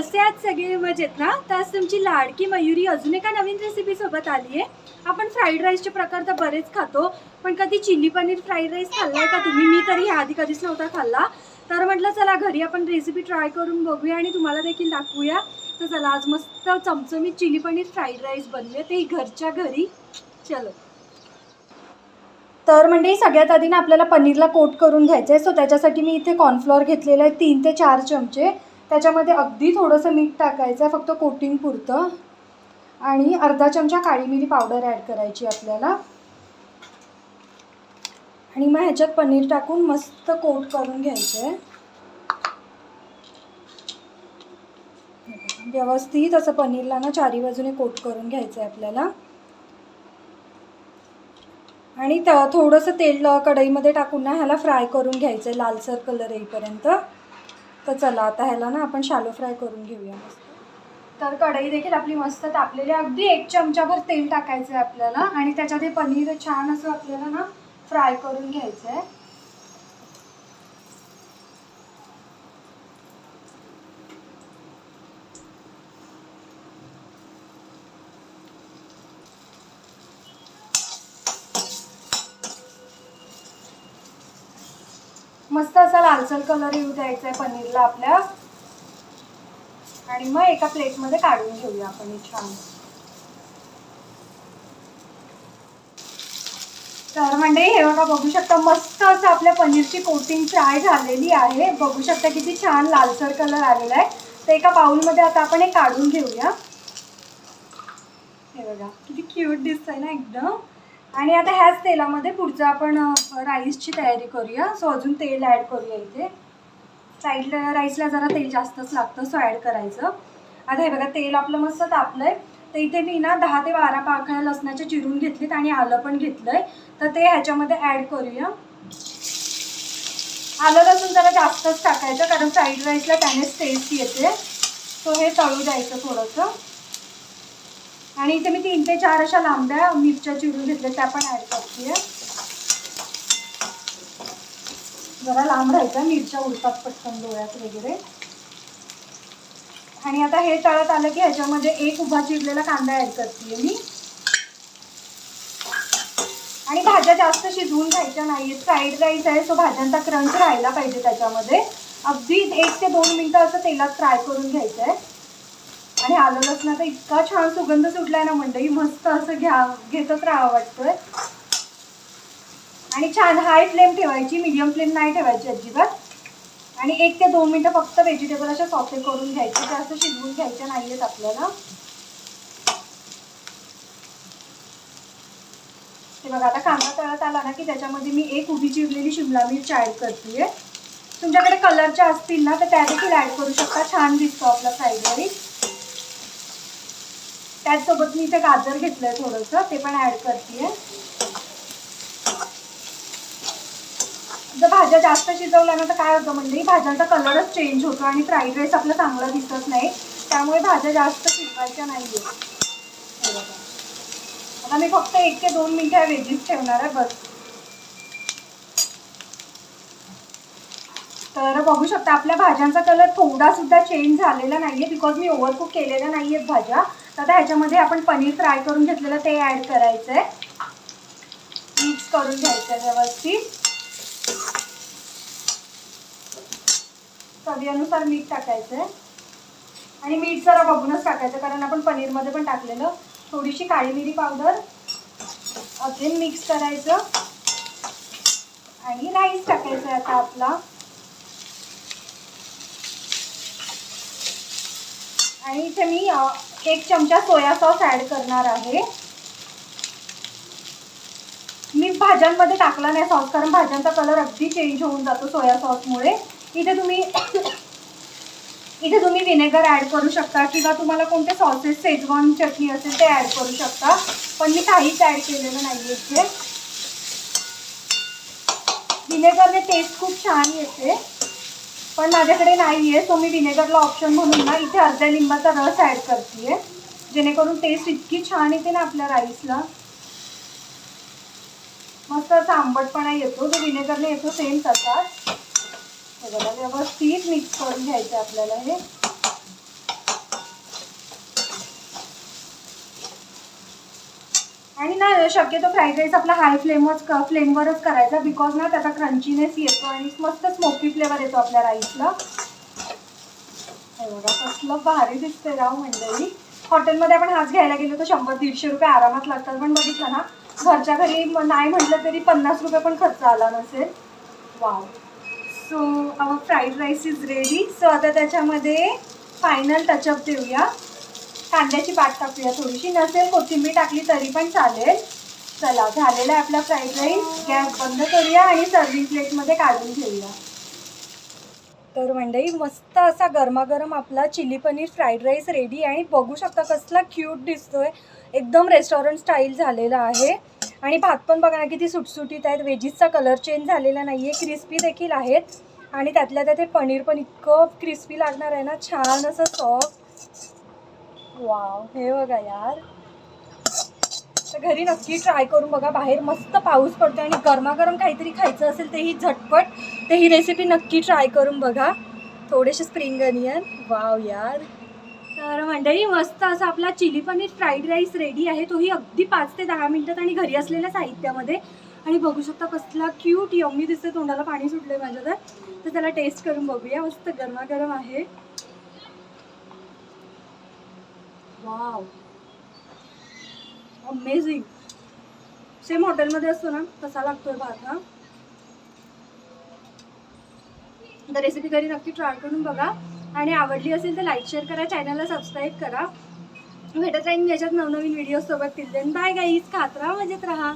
कसे आज सगळे मजेत ना? तर आज तुमची लाडकी मयुरी अजून एका नवीन रेसिपी सोबत आली आहे. आपण फ्राईड राईसचे प्रकार तर बरेच खातो पण कधी चिली पनीर फ्राईड राईस खाल्लाय का तुम्ही? मी तरी ह्या आधी कधीच नव्हता खाल्ला. तर म्हटलं चला घरी आपण रेसिपी ट्राय करून बघूया आणि तुम्हाला देखील दाखवूया. तर चला आज मस्त चमचमीत चिली पनीर फ्राईड राईस बनले ते घरच्या घरी. चलो. तर म्हणजे सगळ्यात आधी ना आपल्याला पनीरला कोट करून घ्यायचं आहे सो त्याच्यासाठी मी इथे कॉर्नफ्लॉर घेतलेलं आहे तीन ते चार चमचे. त्याच्यामध्ये अगदी थोडंसं मीठ टाकायचं आहे फक्त कोटिंग पुरतं. आणि अर्धा चमचा काळी मिरी पावडर ॲड करायची आपल्याला. आणि मग ह्याच्यात पनीर टाकून मस्त कोट करून घ्यायचं आहे व्यवस्थित असं पनीरला ना चारी बाजूने कोट करून घ्यायचं आहे आपल्याला. आणि त थोडंसं तेल कढईमध्ये टाकून ना ह्याला फ्राय करून घ्यायचं आहे लालसर कलर येईपर्यंत. तर चला आता ह्याला ना आपण शालो फ्राय करून घेऊया मस्त. तर कढई देखील आपली मस्त तापलेली अगदी एक चमचाभर तेल टाकायचं आहे आपल्याला आणि त्याच्यात हे पनीर छान असं आपल्याला ना फ्राय करून घ्यायचं आहे मस्त असा लालसर कलर येऊ द्यायचा आहे पनीरला आपल्या. आणि मग एका प्लेटमध्ये काढून घेऊया आपण हे छान. तर म्हणजे हे बघा बघू शकता मस्त असं आपल्या पनीरची कोटिंग फ्राय झालेली आहे. बघू शकता किती छान लालसर कलर आलेला आहे. तर एका बाउलमध्ये आता आपण हे काढून घेऊया. हे बघा किती क्यूट दिसतंय ना एकदम. आणि आता ह्याच तेलामध्ये पुढचं आपण राईसची तयारी करूया. सो अजून तेल ॲड करूया इथे. साईडला राईसला जरा तेल जास्तच लागतं सो ॲड करायचं. आता हे बघा तेल आपलं मस्त तापलं आहे तर इथे मी ना दहा ते बारा पाकळ्या लसणाच्या चिरून घेतलीत आणि आलं पण घेतलं आहे तर ते ह्याच्यामध्ये ॲड करूया. आलं लसूण जरा जास्तच टाकायचं कारण फ्राईड राईसला त्यानेच टेस्ट येते. सो हे तळू द्यायचं थोडंसं. आणि इथे मी तीन ते चार अशा लांब्या मिरच्या चिरून घेतल्या त्या पण ॲड करते जरा लांब राहायचा मिरच्या उडतात पटकन डोळ्यात वगैरे. आणि आता हे तळत आलं की ह्याच्यामध्ये एक उभा चिरलेला कांदा ॲड करते मी. आणि भाज्या जास्त शिजवून घ्यायच्या नाहीत फ्राईड राईस आहे सो भाज्यांचा क्रंच राहायला पाहिजे त्याच्यामध्ये. अगदी एक ते दोन मिनटं असं तेलात फ्राय करून घ्यायचं आहे आणि आलं लसणाचा इतका छान सुगंध सुटलाय ना मंडळी मस्त असं घ्या घेतच राहावं वाटतंय. आणि छान हाय फ्लेम ठेवायची मिडियम फ्लेम नाही ठेवायची अजिबात. आणि एक ते दोन मिनटं फक्त व्हेजिटेबल अशा सॉते करून घ्यायचे जास्त शिजवून घ्यायच्या नाही आहेत आपल्याला. ते बघा आता कांदा तळत आला ना की त्याच्यामध्ये मी एक उभी चिरलेली शिमला मिरची ॲड करते तुमच्याकडे कलरच्या असतील ना तर त्या देखील ॲड करू शकता. छान दिसतो आपला फ्राईड राईस त्याचसोबत मी इथे गाजर घेतलंय थोडंसं ते पण ॲड करते जर भाज्या जास्त शिजवल्या ना तर काय होतं म्हणजे भाज्यांचा कलरच चेंज होतो आणि फ्राईड राईस आपलं चांगलं दिसत नाही. त्यामुळे भाज्या जास्त शिजवायच्या नाही आता मी फक्त एक ते दोन मिनिटं वेजीस ठेवणार आहे बस. तर बघू शकता आपल्या भाज्यांचा कलर थोडासुद्धा चेंज झालेला नाही आहे बिकॉज मी ओव्हरकुक केलेल्या नाही आहेत भाज्या. तर आता ह्याच्यामध्ये आपण पनीर फ्राय करून घेतलेलं ते ॲड करायचं आहे मिक्स करून घ्यायचं आहे व्यवस्थित. चवीनुसार मीठ टाकायचं आहे आणि मीठ जरा बघूनच टाकायचं कारण आपण पनीरमध्ये पण टाकलेलं. थोडीशी काळी मिरी पावडर. अगेन मिक्स करायचं. आणि राईस टाकायचं आहे आता आपला. आणि इथे मी एक चमचा सोया सॉस ॲड करणार आहे. मी भाज्यांमध्ये टाकला नाही सॉस कारण भाज्यांचा कलर अगदी चेंज होऊन जातो सोया सॉसमुळे. इथे तुम्ही इथे तुम्ही विनेगर ॲड करू शकता किंवा तुम्हाला कोणते सॉसेस शेजवान चटणी असेल ते ॲड करू शकता. पण मी काहीच ॲड केलेलं नाही इथे. विनेगरने टेस्ट खूप छान येते. पण माझ्याकडे नाही आहे सो मी विनेगरला ऑप्शन म्हणून ना इथे अर्ध्या लिंबाचा रस ॲड करते जेणेकरून टेस्ट इतकी छान येते ना आपल्या राईसला मस्त असा आंबटपणा येतो जो विनेगरने येतो सेम तसाच. हे बघा व्यवस्थित मिक्स करून घ्यायचं आपल्याला हे. आणि ना शक्यतो फ्राईड राईस आपला हाय फ्लेमच फ्लेमवरच करायचा बिकॉज ना त्याचा क्रंचीनेस येतो आणि मस्त स्मोकी फ्लेवर येतो आपल्या राईसला एवढा कसलं भारी दिसते राव मंडळी. हॉटेलमध्ये आपण हाच घ्यायला गेलो तर शंभर दीडशे रुपये आरामात लागतात. पण बघितलं ना घरच्या घरी म- नाही म्हटलं तरी पन्नास रुपये पण खर्च आला नसेल. Wow so our fried rice is ready so आता त्याच्यामध्ये फायनल टचअप देऊया. कांद्याची पात टाकूया. थोडीशी नसेल कोथिंबीर टाकली तरी पण चालेल. चला झालेला आहे आपला फ्राईड राईस गॅस बंद करूया आणि सर्विंग प्लेटमध्ये काढून घेऊया तर मंडई मस्त असा गरमागरम आपला chilli paneer fried rice ready आणि बघू शकता कसला क्यूट दिसतोय. एकदम रेस्टॉरंट स्टाईल झालेला आहे. आणि भात पण बघा ना किती सुटसुटीत आहेत. वेजीसचा कलर चेंज झालेला नाही आहे क्रिस्पी देखील आहेत. आणि त्यातल्या त्यात ते पनीर पण इतकं क्रिस्पी लागणार आहे ना छान असं सॉफ्ट वाव हे बघा यार. तर घरी नक्की ट्राय करून बघा. बाहेर मस्त पाऊस पडतो आणि गरमागरम काहीतरी खायचं असेल तेही झटपट ते ही रेसिपी नक्की ट्राय करून बघा. थोडेसे स्प्रिंग अनियन वाव यार. तर मंडळी मस्त असा आपला chilli paneer fried rice ready आहे. तोही अगदी पाच ते दहा मिनिटात आणि घरी असलेल्या साहित्यामध्ये. आणि बघू शकता कसला क्यूट यम्मी दिसते तोंडाला पाणी सुटलंय माझ्या तर तर त्याला टेस्ट करून बघूया. मस्त गरमागरम आहे. वाव अमेझिंग सेम हॉटेलमध्ये असतो ना तसा लागतोय भात हा. तर रेसिपी घरी नक्की ट्राय करून बघा. आणि आवडली असेल तर लाईक शेअर करा चॅनलला सबस्क्राईब करा. भेटत राहीन मी याच्यात नवनवीन व्हिडिओ सोबत. टिल देन बाय गाईज खात राहा मजेत राहा.